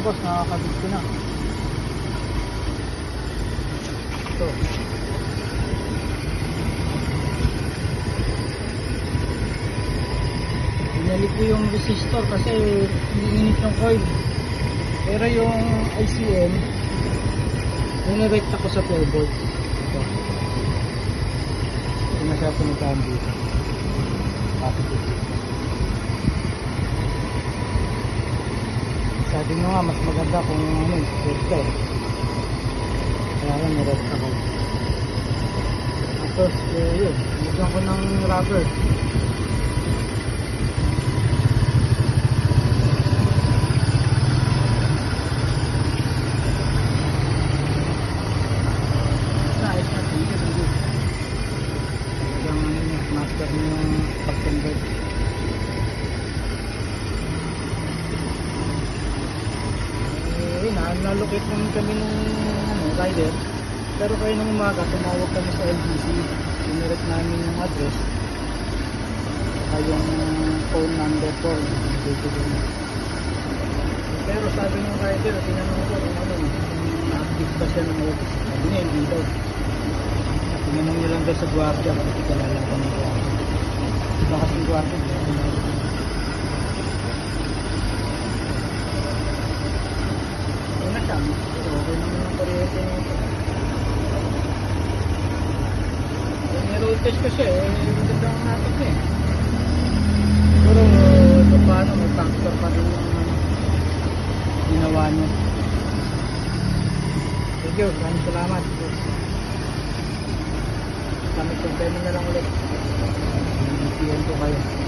boss, nakakabit ko na. Ito. Pinalik ko yung resistor kasi hindi init yung coil. Pero yung ICM, Ninerect ako sa floorboard. Ito. Ito na siya pumuntahan dito. Sabi mo nga, mas maganda kung ano, pwede. Kaya lang, nirect ako. Tapos, eh, yun. Nagyan ko ng rubber. Sa ayos na dito, dito. Talagang ano niya, master niya yung pag-convert. Na, nalocate naman kami ng ano, rider. Pero kayo nung umaga, tumawag kami sa LGC. Sinirect namin yung address. Saka yung phone number ko. Pero sabi ng rider, tinanong ko kung ano, kung na-active ba siya ng office. Sabi niya, hindi daw. Tinanong niya lang daw sa gwardiya, kasi kalala ko ng gwardiya. Iba kasing gwardiya. Siya. Pero okay naman yung kuryente niya. Kung niroad test ko siya, eh, maganda ang natin eh. Pero uh, paano, may factor pa rin yung ano, ginawa niya. Thank you, maraming salamat. Kami problema na lang ulit. PM ko kayo.